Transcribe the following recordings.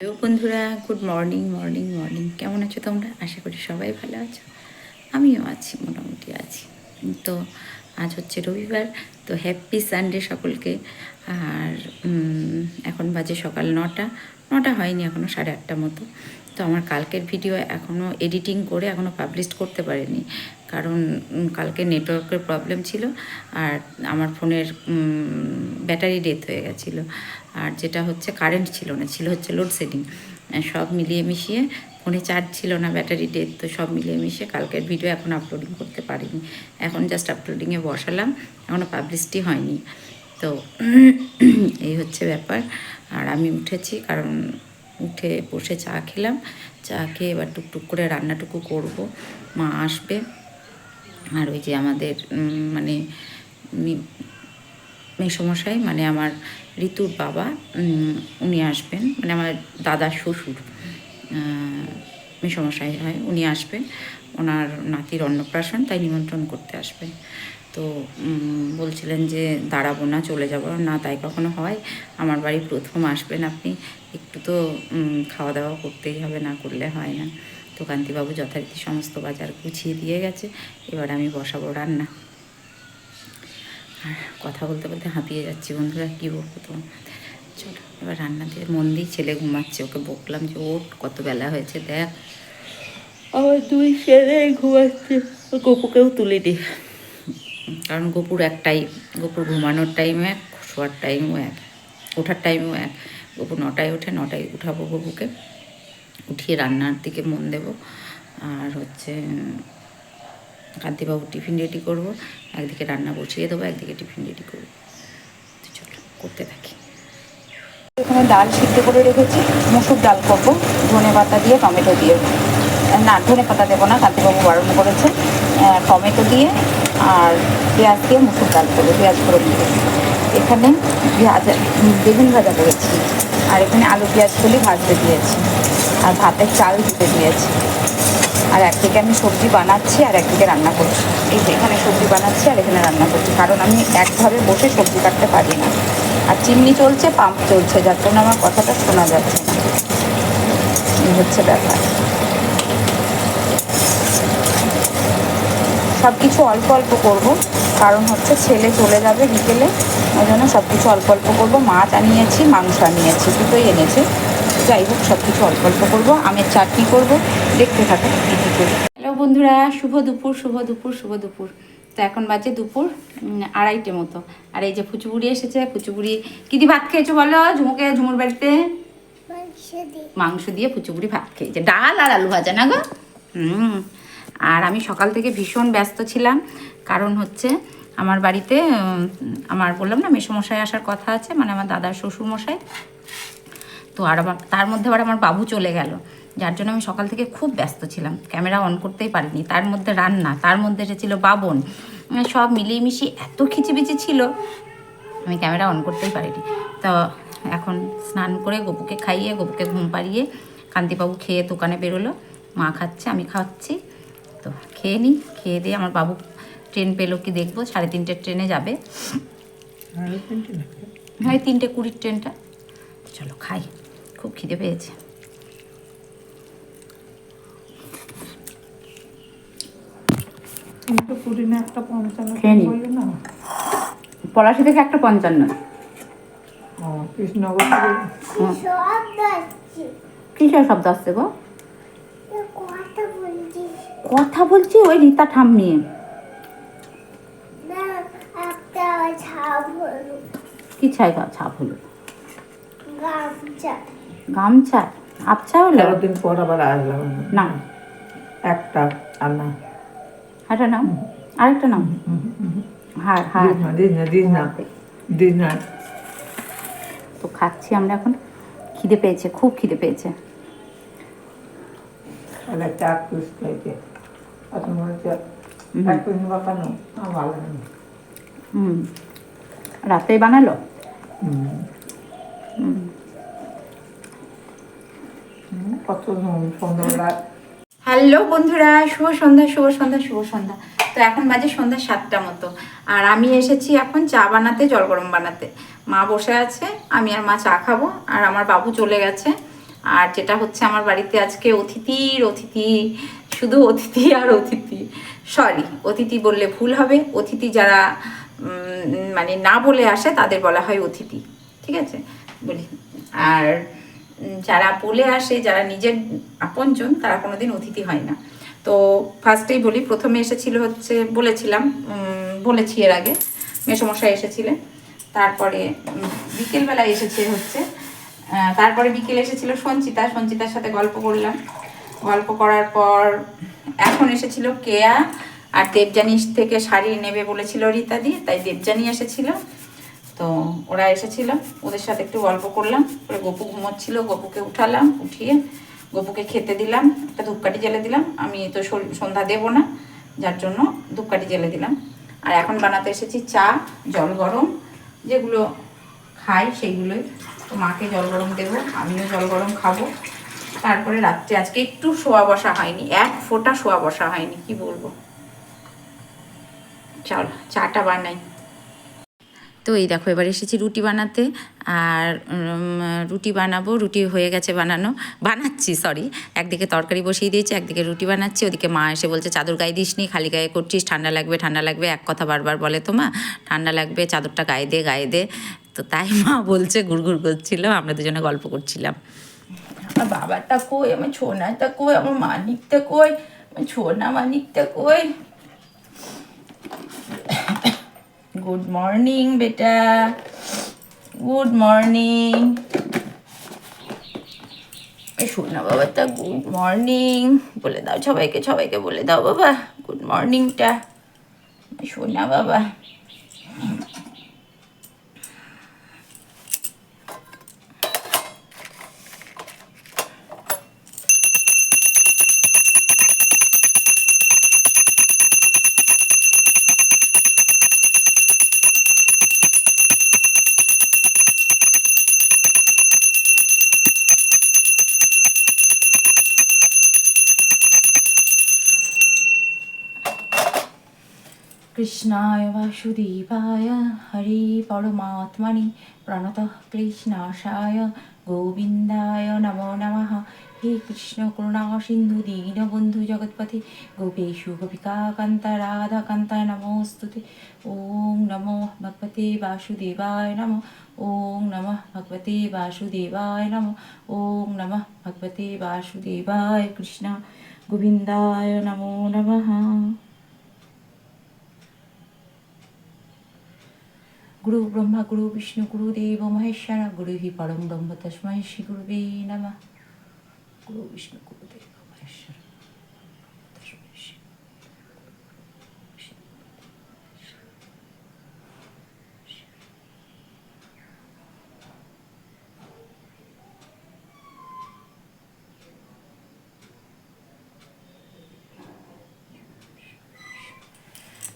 Hello বন্ধুরা good morning morning morning কেমন আছো তোমরা? আশা করি সবাই ভালো আছো। আমিও আছি, মোটামুটি আছি। তো আজ হচ্ছে রবিবার, তো হ্যাপি সানডে সকলকে। আর এখন বাজে সকাল নটা। নটা হয়নি এখনও সাড়ে আটটা মতো। তো আমার কালকের ভিডিও এখনও এডিটিং করে এখনও পাবলিশ করতে পারিনি। কারণ কালকে নেটওয়ার্কের প্রবলেম ছিল। আর আমার ফোনের ব্যাটারি ডেথ হয়ে গেছিল। আর যেটা হচ্ছে কারেন্ট ছিল না, ছিল হচ্ছে লোডশেডিং সব মিলিয়ে মিশিয়ে ফোনে চার্জ ছিল না ব্যাটারি ডেট তো সব মিলিয়ে মিশিয়ে কালকের ভিডিও এখন আপলোডিং করতে পারিনি। এখন জাস্ট আপলোডিংয়ে বসালাম, এখনও পাবলিশটি হয়নি। তো এই হচ্ছে ব্যাপার। আর আমি উঠেছি কারণ উঠে বসে চা খেলাম। চা খেয়ে এবার টুকটুক করে রান্নাটুকু করব। মা আসবে। আর ওই যে আমাদের মানে মেসমশাই মানে আমার ঋতুর বাবা উনি আসবেন মানে আমার দাদার শ্বশুর মেসমশাই হয়, উনি আসবেন। ওনার নাতির অন্নপ্রাশন তাই নিমন্ত্রণ করতে আসবেন তো বলছিলেন যে দাঁড়াবো না, চলে যাব। না, তাই কখনো হয়। আমার বাড়ি প্রথম আসবেন আপনি। একটু তো খাওয়া দাওয়া করতেই হবে, না করলে হয় না। তো কান্তিবাবু যথারীতি সমস্ত বাজার গুছিয়ে দিয়ে গেছে। এবার আমি বসাবো রান্না। আর কথা বলতে বলতে হাঁপিয়ে যাচ্ছি। বন্ধুরা কী বলব তো চলো এবার রান্না দিয়ে মন দিয়ে ছেলে ঘুমাচ্ছে। ওকে বকলাম যে ওট কত বেলা হয়েছে দেখ। আমার দুই ছেলে ঘুমাচ্ছে। গপুকেও তুলে দি। কারণ গপুর একটাই গপুর ঘুমানোর টাইম এক শোয়ার টাইমও এক ওঠার টাইমও এক। গপু নটায় ওঠে নটায় উঠাবো গপুকে। উঠিয়ে রান্নার দিকে মন দেব। আর হচ্ছে কান্তিবাবু টিফিন রেডি করব, একদিকে রান্না বসিয়ে দেবো, একদিকে টিফিন রেডি করব। তো চলো, করতে থাকি। এখানে ডাল সিদ্ধ করে রেখেছি, মুসুর ডাল করব, ধনে পাতা দিয়ে টমেটো দিয়ে। না, ধনে পাতা দেবো না কান্তিবাবু বারণ করেছে। টমেটো দিয়ে আর পেঁয়াজ দিয়ে মুসুর ডাল করব, পেঁয়াজ করে দিয়ে এখানে ভাজা, বেগুন ভাজা করেছি, আর এখানে আলু পেঁয়াজ কলি ভাজতে দিয়েছি, আর ভাতের চাল দিতে দিয়েছি। আর একদিকে আমি সবজি বানাচ্ছি আর একদিকে রান্না করছি। এই যে এখানে সবজি বানাচ্ছি আর এখানে রান্না করছি। কারণ আমি একভাবে বসে সবজি কাটতে পারি না। আর চিমনি চলছে, পাম্প চলছে, যার জন্য আমার কথাটা শোনা যাচ্ছে না। এই হচ্ছে ব্যাপার। সব কিছু অল্প অল্প করব। কারণ হচ্ছে ছেলে চলে যাবে বিকেলে। ওই জন্য সব কিছু অল্প অল্প করব। মাছ আনিয়েছি, মাংস আনিয়েছি, দুটোই এনেছে। যাই হোক সব কিছু অল্প অল্প করব। আমের চাটনি করব। দেখতে থাকো কী কী করি। হ্যালো বন্ধুরা শুভ দুপুর শুভ দুপুর শুভ দুপুর। তো এখন বাজে দুপুর আড়াইটে মতো। আর এই যে ফুচুপুরি এসেছে ফুচুপুরি কি দিয়ে ভাত খেয়েছো বলো? ঝুমুকে ঝুমুর বাড়িতে? মাংস দিয়ে। ফুচুপুরি ভাত খেয়েছে। ডাল আর আলু ভাজা না গো? হুম। আর আমি সকাল থেকে ভীষণ ব্যস্ত ছিলাম। কারণ হচ্ছে আমার বাড়িতে আমার বললাম না মেসমশাই আসার কথা আছে মানে আমার দাদার শ্বশুর মশাই তো আর আমার তার মধ্যে আবার আমার বাবু চলে গেল। যার জন্য আমি সকাল থেকে খুব ব্যস্ত ছিলাম। ক্যামেরা অন করতেই পারিনি। তার মধ্যে রান্না তার মধ্যে এসেছিল বাবন। সব মিলিয়ে মিশিয়ে এত খিচিবিচি ছিল আমি ক্যামেরা অন করতেই পারিনি। তো এখন স্নান করে গপুকে খাইয়ে গপুকে ঘুম পাড়িয়ে কান্তিবাবু খেয়ে দোকানে বেরোলো। মা খাচ্ছে আমি খাওয়াচ্ছি তো খেয়ে নিই খেয়ে দিয়ে আমার বাবু ট্রেন পেল কি দেখব? সাড়ে তিনটের ট্রেনে যাবে। হ্যাঁ তিনটে কুড়ির ট্রেনটা। চলো খাই। খুব খিদে পেয়েছে। পলাশি থেকে একটা পঞ্চান্ন। কৃষ্ণনগর কিসের শব্দ আসছে গো? কথা বলছি ওই রীতা ঠাম নিয়ে। কি ছাই ছাপ হলো? গামছা। আবছা হলো? তেরো দিন পর আবার আসলাম। না একটা আর না। হাটা নাও আরেকটা নাও হ্যাঁ হ্যাঁ। দিস না দিস না দিস না তো খাচ্ছি আমরা এখন। খিদে পেয়েছে খুব খিদে পেয়েছে। চার পিস না। হুম। রাতেই বানালো? হুম। হুম হুম, কত হ্যালো বন্ধুরা, শুভ সন্ধ্যা শুভ সন্ধ্যা শুভ সন্ধ্যা। তো এখন বাজে সন্ধ্যা সাতটা মতো। আর আমি এসেছি এখন চা বানাতে, জল গরম বানাতে। মা বসে আছে, আমি আর মা চা খাব, আর আমার বাবু চলে গেছে। আর যেটা হচ্ছে আমার বাড়িতে আজকে অতিথির অতিথি, শুধু অতিথি আর অতিথি সরি অতিথি বললে ভুল হবে। অতিথি যারা মানে না বলে আসে, তাদের বলা হয় অতিথি, ঠিক আছে? বলি, আর যারা বলে আসে, যারা নিজের আপনজন, তারা কোনোদিন অতিথি হয় না। তো ফার্স্টেই বলি, প্রথমে এসেছিল হচ্ছে, বলেছিলাম বলেছি এর আগে, মেসমশাই এসেছিলেন। তারপরে বিকেলবেলায় এসেছে হচ্ছে তারপরে বিকেলে এসেছিল সঞ্চিতা, সঞ্চিতার সাথে গল্প করলাম। গল্প করার পর, এখন এসেছিল কেয়া, আর দেবযানী থেকে শাড়ি নেবে বলেছিল রীতাদি, তাই দেবযানী এসেছিল। তো ওরা এসেছিল, ওদের সাথে একটু গল্প করলাম পরে গপু ঘুমোচ্ছিল, গপুকে উঠালাম, উঠিয়ে গপুকে খেতে দিলাম, একটা ধূপকাঠি জ্বেলে দিলাম, আমি তো সন্ধ্যা দেবো না, যার জন্য ধূপকাঠি জ্বেলে দিলাম। আর এখন বানাতে এসেছি চা, জল গরম, যেগুলো খাই সেইগুলোই। তো মাকে জল গরম দেবো, আমিও জল গরম খাব। তারপরে রাত্রে, আজকে একটু শোয়া বসা হয়নি, এক ফোঁটা শোয়া বসা হয়নি, কি বলব? চল, চাটা বানাই। তো এই দেখো, এবার এসেছি রুটি বানাতে। আর রুটি বানাবো, রুটি হয়ে গেছে বানানো। বানাচ্ছি সরি একদিকে তরকারি বসিয়ে দিয়েছি, একদিকে রুটি বানাচ্ছি। ওদিকে মা এসে বলছে, চাদর গায়ে দিস নি, খালি গায়ে করছিস, ঠান্ডা লাগবে ঠান্ডা লাগবে। এক কথা বারবার বলে তো মা, ঠান্ডা লাগবে, চাদরটা গায়ে দে গায়ে দে। তো তাই মা বলছে গুড়গুড় করছিল, আমরা দুজনে গল্প করছিলাম। আমার বাবাটা কই? আমার ছোনাটা কই? আমার মানিকটা কই? আমার ছোনা মানিকটা কই? গুড মর্নিং বেটা গুড মর্নিং শোনা বাবাটা গুড মর্নিং বলে দাও সবাইকে সবাইকে বলে দাও বাবা। গুড মর্নিংটা শোনা বাবা। কৃষ্ণায় বাসুদেবায়, হরি পরমাত্মনি প্রণতঃ ক্লেশনাশায় গোবিন্দায় নমো নমঃ। হে কৃষ্ণ করুণা সিন্ধু দীনবন্ধু জগৎপথে, গোপেশু গোপিকা কান্তা রাধা কান্তা নমস্তুতে। ওং নমো ভগবতে বাসুদেবায় নমঃ। ওং নমঃ ভগবতে বাসুদেবায় নমঃ। ওং নমঃ ভগবতে বাসুদেবায় কৃষ্ণ। গোবিন্দায় নমো নমঃ। গুরু ব্রহ্মা গুরু বিষ্ণু গুরু দেব মহেশ্বর গুরু হি পরম ব্রহ্ম তস্মৈ শ্রী নমঃ গুরু বিষ্ণু গুরু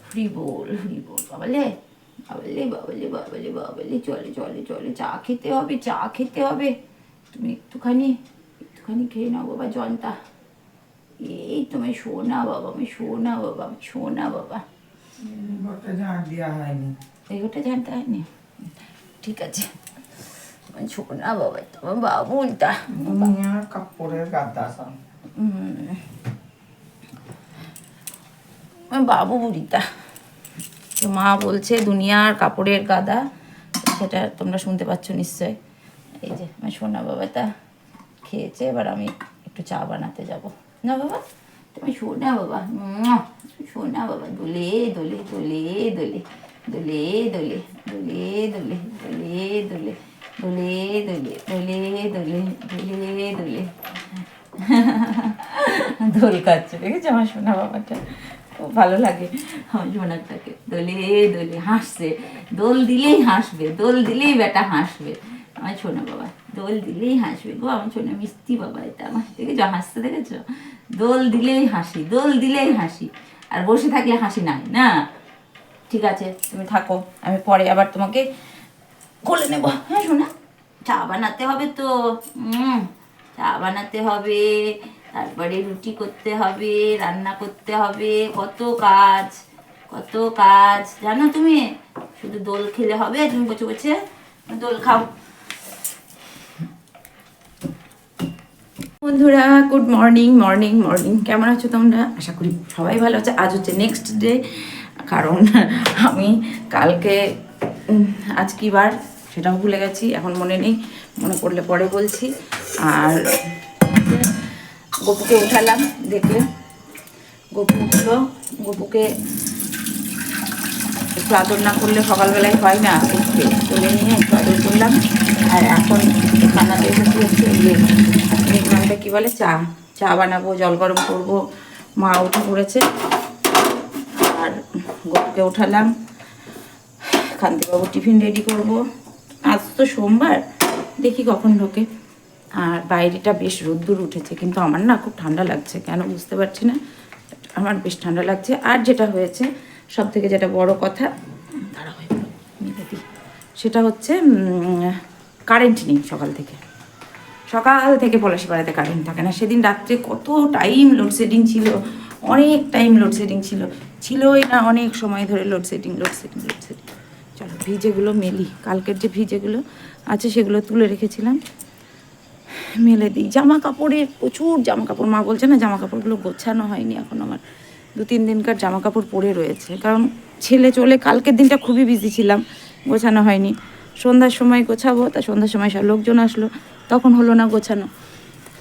হরি বল হরি বল বাবালে বাবালে বাবালে বাবালে বাবালে চলে চলে চলে। চা খেতে হবে চা খেতে হবে। তুমি একটুখানি একটুখানি খেয়ে নাও বাবা জলটা। এই তুমি শোনা বাবা আমি শোনা বাবা আমি শোনা বাবা। ঘরটা দেওয়া হয়নি। এগুলোটা জানতে হয়নি? ঠিক আছে। শোনা বাবা তোমার বাবুলটা কাপড়ের গাদা আমার বাবু বুড়িটা। তো মা বলছে দুনিয়ার কাপড়ের গাদা সেটা তোমরা শুনতে পাচ্ছ নিশ্চয় এই যে আমার সোনা বাবাটা খেয়েছে এবার আমি একটু চা বানাতে যাব না বাবা তুমি সোনা বাবা সোনা বাবা দোলে দোলে দোলে দোলে দোলে দোলে দোলে দোলে দোলে দোলে দোলে দোলে দোলে দোলে দোলে দোলে দোল কাচ্ছে দেখেছ আমার সোনা বাবাটা ভালো লাগে সোনাটাকে দোলে দোলে হাসছে। দোল দিলেই হাসবে, দোল দিলেই বেটা হাসবে। আমার সোনা বাবা, দোল দিলেই হাসবে গো, আমার সোনা মিষ্টি বাবা এটা আমার দেখেছ হাসতে দেখেছ? দোল দিলেই হাসি, দোল দিলেই হাসি। আর বসে থাকলে হাসি নাই, না? ঠিক আছে, তুমি থাকো, আমি পরে আবার তোমাকে কোলে নেব। হ্যাঁ শোনা চা বানাতে হবে তো। চা বানাতে হবে। তারপরে রুটি করতে হবে, রান্না করতে হবে, কত কাজ কত কাজ। জানো তুমি? শুধু দোল খেলে হবে তুমি বসে বসে দোল খাও। বন্ধুরা গুড মর্নিং মর্নিং মর্নিং কেমন আছো তোমরা? আশা করি সবাই ভালো আছে। আজ হচ্ছে নেক্সট ডে কারণ আমি কালকে আজ কি বার? সেটাও ভুলে গেছি, এখন মনে নেই। মনে পড়লে পরে বলছি। আর গপুকে উঠালাম দেখলে গপু উঠল, গপুকে একটু আদর না করলে সকালবেলায় হয় না, উঠতে। তুলে নিয়ে একটু আদর করলাম। আর এখন খানাতে এসেছি হচ্ছে ইয়ে নামটা কী বলে, চা চা বানাবো, জল গরম করব। মা উঠে পড়েছে। আর গপুকে উঠালাম। কান্তিবাবু টিফিন রেডি করব। আজ তো সোমবার, দেখি কখন ঢোকে। আর বাইরেটা বেশ রোদ্দুর উঠেছে, কিন্তু আমার না খুব ঠান্ডা লাগছে, কেন বুঝতে পারছি না আমার বেশ ঠান্ডা লাগছে। আর যেটা হয়েছে সব থেকে যেটা বড় কথা দাঁড়া হয়ে সেটা হচ্ছে কারেন্ট নেই সকাল থেকে। সকাল থেকে পলাশিপাড়াতে কারেন্ট থাকে না। সেদিন রাত্রে কত টাইম লোডশেডিং ছিল, অনেক টাইম লোডশেডিং ছিল। ছিলই না অনেক সময় ধরে লোডশেডিং লোডশেডিং লোডশেডিং চলো, ভিজেগুলো মেলি। কালকের যে ভিজেগুলো আছে, সেগুলো তুলে রেখেছিলাম। মেলে দিই। জামা কাপড়ের প্রচুর জামা কাপড় মা বলছে না জামা কাপড়গুলো গোছানো হয়নি এখন আমার। দু তিন দিনকার জামা কাপড় পরে রয়েছে। কারণ ছেলে চলে, কালকের দিনটা খুবই বিজি ছিলাম, গোছানো হয়নি। সন্ধ্যার সময় গোছাবো, তা সন্ধ্যার সময় সব লোকজন আসলো, তখন হলো না গোছানো।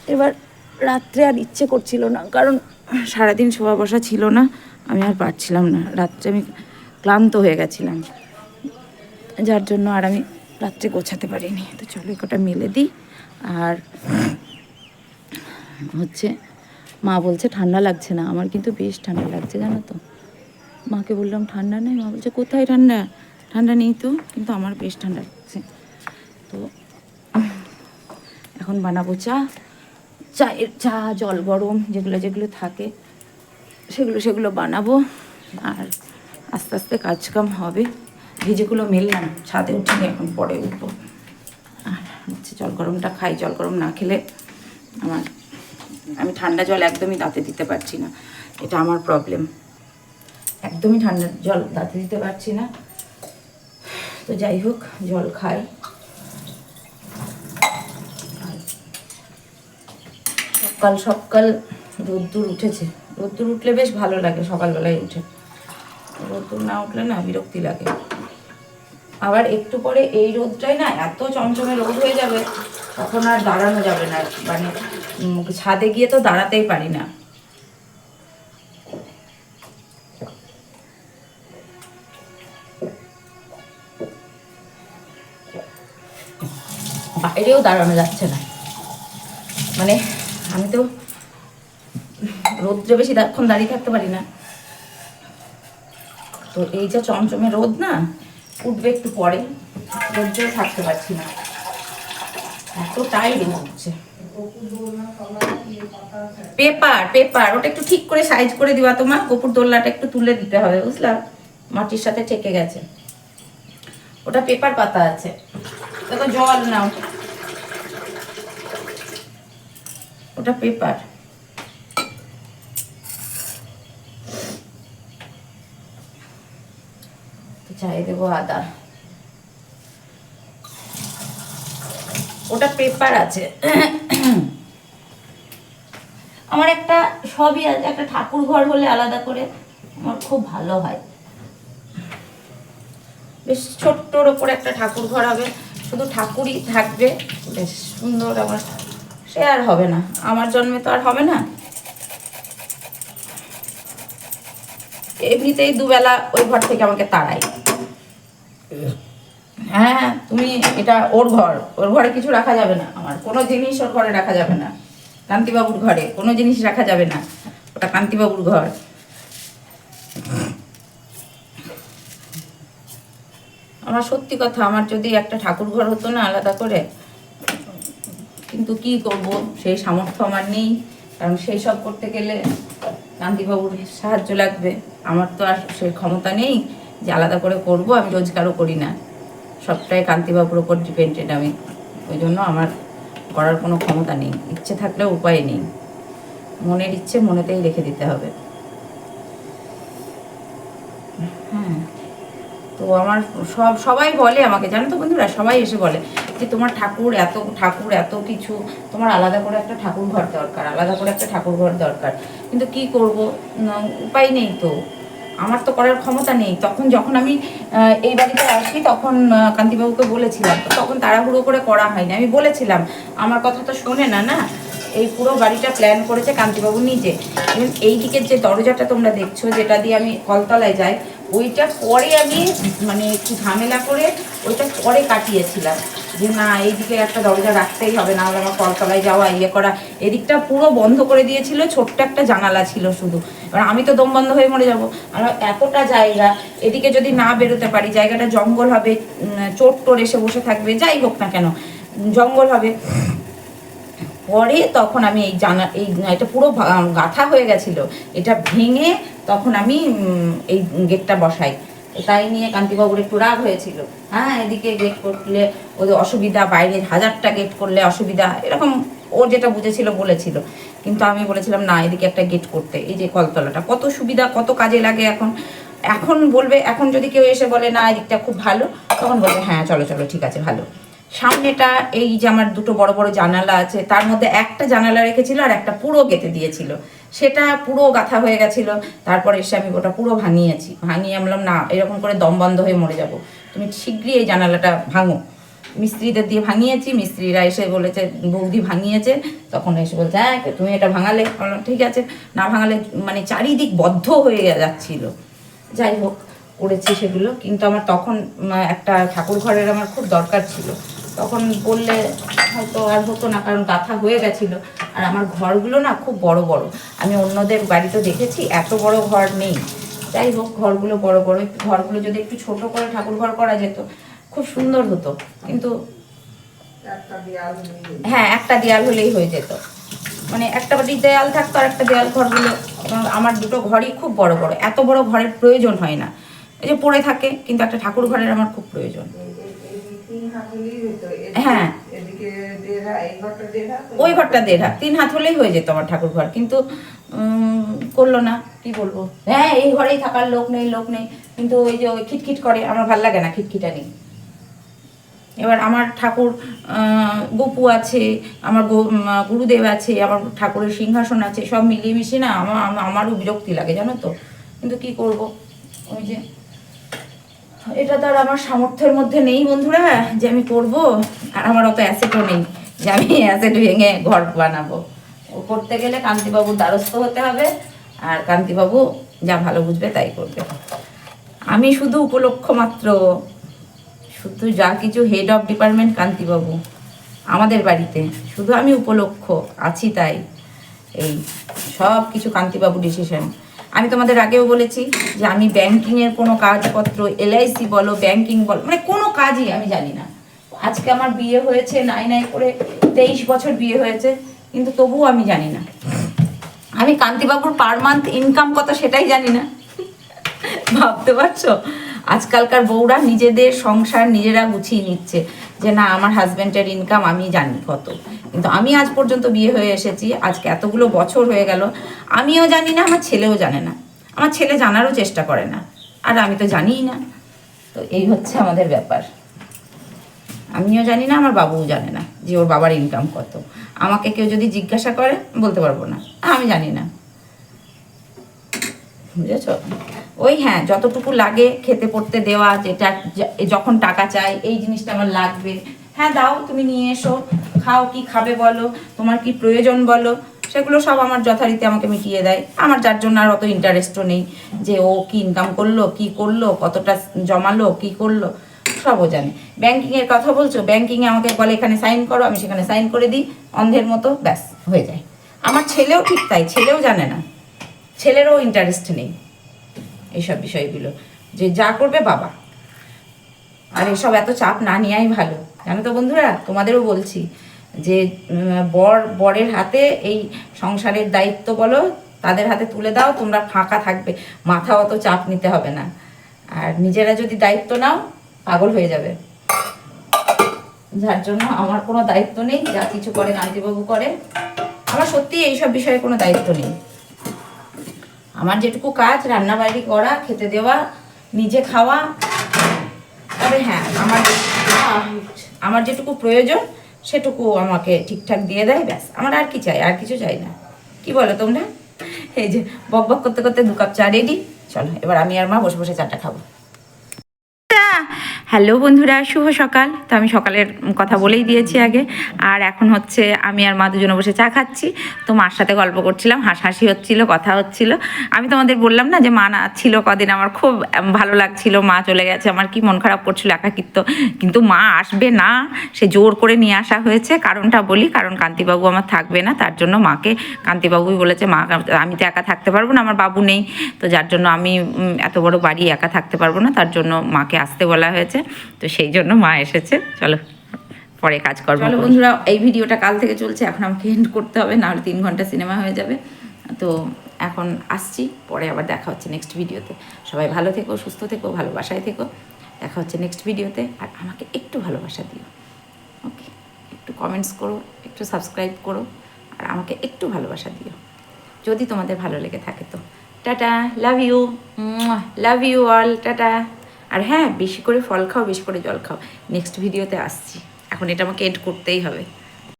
এবার রাত্রে আর ইচ্ছে করছিল না, কারণ সারাদিন শোয়া বসা ছিল না, আমি আর পারছিলাম না। রাত্রে আমি ক্লান্ত হয়ে গেছিলাম। যার জন্য আর আমি রাত্রে গোছাতে পারিনি। তো চলো কটা মেলে দিই। আর হচ্ছে, মা বলছে, ঠান্ডা লাগছে না। আমার কিন্তু বেশ ঠান্ডা লাগছে, জানো তো। মাকে বললাম, ঠান্ডা নেই? মা বলছে, কোথায় ঠান্ডা? ঠান্ডা নেই তো, কিন্তু আমার বেশ ঠান্ডা লাগছে। তো এখন বানাবো চা। চায়ের চা, জল গরম, যেগুলো যেগুলো থাকে, সেগুলো সেগুলো বানাবো। আর আস্তে আস্তে কাজকাম হবে। ভিজেগুলো মেললাম, ছাদে উঠিনি এখন পরে উঠবো। গরমটা খাই, জল গরম না খেলে আমার, আমি ঠান্ডা জল একদমই দাঁতে দিতে পারছি না। এটা আমার প্রবলেম একদমই ঠান্ডা জল দাঁতে দিতে পারছি না। তো যাই হোক, জল খাই। সকাল সকাল রোদ্দুর উঠেছে। রোদ্দুর উঠলে বেশ ভালো লাগে সকালবেলায় উঠে। রোদ্দুর না উঠলে না বিরক্তি লাগে। আবার একটু পরে এই রোদটাই না এত চমচমে রোদ হয়ে যাবে, তখন আর দাঁড়ানো যাবে না মানে ছাদে গিয়ে তো দাঁড়াতেই পারি না। বাইরেও দাঁড়ানো যাচ্ছে না। মানে আমি তো রোদ্রে বেশি দাঁড়িয়ে থাকতে পারি না। তো এই যে চমচমে রোদ না উঠবে একটু পরে রোদ্রেও থাকতে পারছি না। এতটাই রোদ উঠছে পেপার পেপার, ওটা একটু ঠিক করে সাইজ করে দিবা তোমার কপুর দোল্লাটা একটু তুলে দিতে হবে বুঝলা মাটির সাথে ঠেকে গেছে। ওটা পেপার পাতা আছে। দেখো জল নাও। ওটা পেপার। চাই, দেবো আদা। ওটা পেপার আছে। আমার একটা সবই আছে, একটা ঠাকুর ঘর হলে আলাদা করে আমার খুব ভালো হয়। বেশ ছোট্টর ওপরে একটা ঠাকুর ঘর হবে, শুধু ঠাকুরই থাকবে। বেশ সুন্দর আমার। সে আর হবে না, আমার জন্মে তো আর হবে না। এমনিতেই দুবেলা ওই ঘর থেকে আমাকে তাড়াই হ্যাঁ তুমি এটা ওর ঘর। ওর ঘরে কিছু রাখা যাবে না আমার। কোনো জিনিস ওর ঘরে রাখা যাবে না। কান্তিবাবুর ঘরে কোনো জিনিস রাখা যাবে না। ওটা কান্তিবাবুর ঘর। আমার সত্যি কথা, আমার যদি একটা ঠাকুর ঘর হতো না আলাদা করে, কিন্তু কি করব? সেই সামর্থ্য আমার নেই। কারণ সেই সব করতে গেলে কান্তিবাবুর সাহায্য লাগবে। আমার তো আর সেই ক্ষমতা নেই। যে আলাদা করে করব, আমি রোজগারও করি না। সবটাই কান্তিবাবুর ওপর ডিপেন্ডেড আমি। ওই জন্য আমার করার কোনো ক্ষমতা নেই। ইচ্ছে থাকলেও উপায় নেই। মনের ইচ্ছে মনেতেই রেখে দিতে হবে। হ্যাঁ। তো আমার সব, সবাই বলে আমাকে, জানো তো বন্ধুরা, সবাই এসে বলে যে তোমার ঠাকুর এত ঠাকুর এত কিছু, তোমার আলাদা করে একটা ঠাকুর ঘর দরকার, আলাদা করে একটা ঠাকুর ঘর দরকার। কিন্তু কি করব? উপায় নেই তো। আমার তো করার ক্ষমতা নেই। তখন যখন আমি এই বাড়িতে আসি, তখন কান্তিবাবুকে বলেছিলাম। তো তখন তাড়াহুড়ো করে করা হয়নি। আমি বলেছিলাম, আমার কথা তো শোনে না না? এই পুরো বাড়িটা প্ল্যান করেছে কান্তিবাবু নিজে। এবং এই দিকের যে দরজাটা তোমরা দেখছ, যেটা দিয়ে আমি কলতলায় যাই, ওইটা পরে আমি মানে একটু ঝামেলা করে ওইটা পরে কাটিয়েছিলাম। যে না, এইদিকে একটা দরজা রাখতেই হবে, না হলে আমার কলতলায় যাওয়া ইয়ে করা। এদিকটা পুরো বন্ধ করে দিয়েছিল, ছোট্ট একটা জানালা ছিল শুধু। এবার আমি তো দম বন্ধ হয়ে মরে যাব। আর এতটা জায়গা, এদিকে যদি না বেরোতে পারি, জায়গাটা জঙ্গল হবে চোর টোর এসে বসে থাকবে, যাই হোক না কেন, জঙ্গল হবে। পরে তখন আমি এই জানা, এই, এটা পুরো গাঁথা হয়ে গেছিল। এটা ভেঙে তখন আমি এই গেটটা বসাই। তাই নিয়ে কান্তিবাবুর একটু রাগ হয়েছিল। হ্যাঁ এদিকে গেট করলে ওদের অসুবিধা বাইরে হাজারটা গেট করলে অসুবিধা, এরকম ও যেটা বুঝেছিল বলেছিল। কিন্তু আমি বলেছিলাম, না, এদিকে একটা গেট করতে। এই যে কলতলাটা, কত সুবিধা, কত কাজে লাগে এখন। এখন বলবে, এখন যদি কেউ এসে বলে, না, এদিকটা খুব ভালো, তখন বলবে হ্যাঁ চলো চলো, ঠিক আছে, ভালো। সামনেটা, এই যে আমার দুটো বড় বড় জানালা আছে, তার মধ্যে একটা জানালা রেখেছিল আর একটা পুরো গেঁথে দিয়েছিল। সেটা পুরো গাথা হয়ে গেছিল। তারপর এসে আমি ওটা পুরো ভাঙিয়েছি। ভাঙিয়ে আমি বললাম না এরকম করে দম বন্ধ হয়ে মরে যাব। তুমি শীঘ্রই এই জানালাটা ভাঙো। মিস্ত্রিদের দিয়ে ভাঙিয়েছি। মিস্ত্রিরা এসে বলেছে বৌদি ভাঙিয়েছে। তখন এসে বলছে হ্যাঁ তুমি এটা ভাঙালে। বললাম, ঠিক আছে। না ভাঙালে মানে চারিদিক বদ্ধ হয়ে যাচ্ছিল। যাই হোক করেছি সেগুলো। কিন্তু আমার তখন একটা ঠাকুর ঘরের আমার খুব দরকার ছিল। তখন বললে হয়তো আর হতো না কারণ গাথা হয়ে গেছিল। আর আমার ঘরগুলো না খুব বড় বড়। আমি অন্যদের বাড়িতে দেখেছি এত বড় ঘর নেই। যাই হোক ঘরগুলো বড় বড়। ঘরগুলো যদি একটু ছোট করে ঠাকুর ঘর করা যেত খুব সুন্দর হতো। কিন্তু হ্যাঁ একটা দেয়াল হলেই হয়ে যেত। মানে একটা বাড়ি দেয়াল থাকতো আর একটা দেয়াল ঘরগুলো। আমার দুটো ঘরই খুব বড় বড়। এত বড় ঘরের প্রয়োজন হয় না। এই যে পড়ে থাকে কিন্তু একটা ঠাকুর ঘরের আমার খুব প্রয়োজন। হ্যাঁ। ওই ঘরটা দেড় হাত। তিন হাত হলেই হয়ে যেত আমার ঠাকুর ঘর কিন্তু করল না কি বলব? হ্যাঁ এই ঘরেই থাকার লোক নেই লোক নেই কিন্তু ওই যে ওই খিটখিট করে আমার ভালো লাগে না খিটখিটা নেই এবার আমার ঠাকুর গপু আছে আমার গুরুদেব আছে আমার ঠাকুরের সিংহাসন আছে সব মিলিয়ে মিশিয়ে না আমার- আমারও বিরক্তি লাগে জানো তো? কিন্তু কি করব? ওই যে এটা তো আর আমার সামর্থ্যের মধ্যে নেই বন্ধুরা, যে আমি করব আর আমার অত অ্যাসেটও নেই যে আমি অ্যাসেট ভেঙে ঘর বানাবো। ও করতে গেলে কান্তিবাবুর দ্বারস্থ হতে হবে, আর কান্তিবাবু যা ভালো বুঝবে তাই করবে। আমি শুধু উপলক্ষ মাত্র, শুধু যা কিছু হেড অফ ডিপার্টমেন্ট কান্তিবাবু, আমাদের বাড়িতে, শুধু আমি উপলক্ষ, আছি তাই। এই সব কিছু কান্তিবাবু ডিসিশন আমি তোমাদের আগেও বলেছি যে আমি ব্যাংকিংয়ের কোনো কাজপত্র এলআইসি বলো, ব্যাংকিং বলো মানে কোনো কাজই আমি জানি না। আজকে আমার বিয়ে হয়েছে, নাই নাই করে তেইশ বছর বিয়ে হয়েছে, কিন্তু তবুও আমি জানি না। আমি কান্তিবাবুর পার মান্থ ইনকাম কত সেটাই জানি না। ভাবতে পারছ? আজকালকার বউরা নিজেদের সংসার নিজেরা গুছিয়ে নিচ্ছে। যে না, আমার হাজব্যান্ডের ইনকাম আমি জানি কত। কিন্তু আমি আজ পর্যন্ত বিয়ে হয়ে এসেছি, আজকে এতগুলো বছর হয়ে গেল, আমিও জানি না, আমার ছেলেও জানে না। আমার ছেলে জানারও চেষ্টা করে না, আর আমি তো জানিই না। তো এই হচ্ছে আমাদের ব্যাপার। আমিও জানি না, আমার বাবুও জানে না যে ওর বাবার ইনকাম কত। আমাকে কেউ যদি জিজ্ঞাসা করে, বলতে পারব না, আমি জানি না। বুঝেছ? ওই হ্যাঁ যতটুকু লাগে খেতে পড়তে দেওয়া, যেটা যখন টাকা চাই, এই জিনিসটা আমার লাগবে। হ্যাঁ দাও, তুমি নিয়ে এসো। খাও, কি খাবে বলো? তোমার কি প্রয়োজন বলো? সেগুলো সব আমার যথারীতি আমাকে মিটিয়ে দেয়। আমার যার জন্য আর অত ইন্টারেস্টও নেই যে ও কি ইনকাম করল, কি করল, কতটা জমালো, কি করল সবও জানে। ব্যাংকিংয়ের কথা বলছো? ব্যাংকিংয়ে আমাকে বলে, এখানে সাইন করো, আমি সেখানে সাইন করে দিই। অন্ধের মতো, ব্যাস, হয়ে যায়। আমার ছেলেও ঠিক তাই, ছেলেও জানে না। ছেলেরও ইন্টারেস্ট নেই। এইসব বিষয়গুলো। যে যা করবে বাবা। আর এসব এত চাপ না নেওয়াই ভালো। জানো তো বন্ধুরা, তোমাদেরও বলছি যে বর, বরের হাতে এই সংসারের দায়িত্ব বলো, তাদের হাতে তুলে দাও, তোমরা ফাঁকা থাকবে। মাথা অত চাপ নিতে হবে না। আর নিজেরা যদি দায়িত্ব নাও, পাগল হয়ে যাবে। যার জন্য আমার কোনো দায়িত্ব নেই, যা কিছু করে কান্তিবাবু করে। আমার সত্যি এইসব বিষয়ে কোনো দায়িত্ব নেই। আমার যেটুকু কাজ রান্না বাড়ি করা, খেতে দেওয়া, নিজে খাওয়া, তবে হ্যাঁ আমার আমার যেটুকু প্রয়োজন, সেটুকু আমাকে ঠিকঠাক দিয়ে দেয়, ব্যাস। আমার আর কি চাই, আর কিছু চাই না। কি বলো তোমরা? এই যে বক বক করতে করতে দু কাপ চা রেডি চলো, এবার আমি আর মা বসে বসে চাটা খাব। হ্যালো বন্ধুরা, শুভ সকাল। তো আমি সকালের কথা বলেই দিয়েছি আগে। আর এখন হচ্ছে আমি আর মা দুজনে বসে চা খাচ্ছি। তো মার সাথে গল্প করছিলাম, হাসাহাসি হচ্ছিল, কথা হচ্ছিল। আমি তোমাদের বললাম না যে মা না ছিল কদিন, আমার খুব ভালো লাগছিল। মা চলে গেছে, আমার কি মন খারাপ করছিল একাকিত্ব। কিন্তু মা আসবে না, সে জোর করে নিয়ে আসা হয়েছে। কারণটা বলি, কারণ কান্তিবাবু আমার থাকবে না, তার জন্য মাকে, কান্তিবাবুই বলেছে, মা, আমি তো একা থাকতে পারব না, আমার বাবু নেই। তো যার জন্য আমি এত বড় বাড়ি একা থাকতে পারব না, তার জন্য মাকে আসতে বলা হয়েছে। তো সেই জন্য মা এসেছে। চলো পরে কাজ করব চলো বন্ধুরা এই ভিডিওটা কাল থেকে চলছে এখন আমাকে এন্ড করতে হবে নাহলে তিন ঘণ্টা সিনেমা হয়ে যাবে। তো এখন আসছি পরে আবার দেখা হচ্ছে নেক্সট ভিডিওতে। সবাই ভালো থেকো সুস্থ থেকো ভালোবাসায় থেকো। দেখা হচ্ছে নেক্সট ভিডিওতে আর আমাকে একটু ভালোবাসা দিও। ওকে একটু কমেন্টস করো একটু সাবস্ক্রাইব করো আর আমাকে একটু ভালোবাসা দিও। যদি তোমাদের ভালো লেগে থাকে তো। Tata love you love you all tata. আর হ্যাঁ বেশি করে ফল খাও, বেশি করে জল খাও। নেক্সট ভিডিওতে আসছি। এখন এটা আমাকে এড করতেই হবে।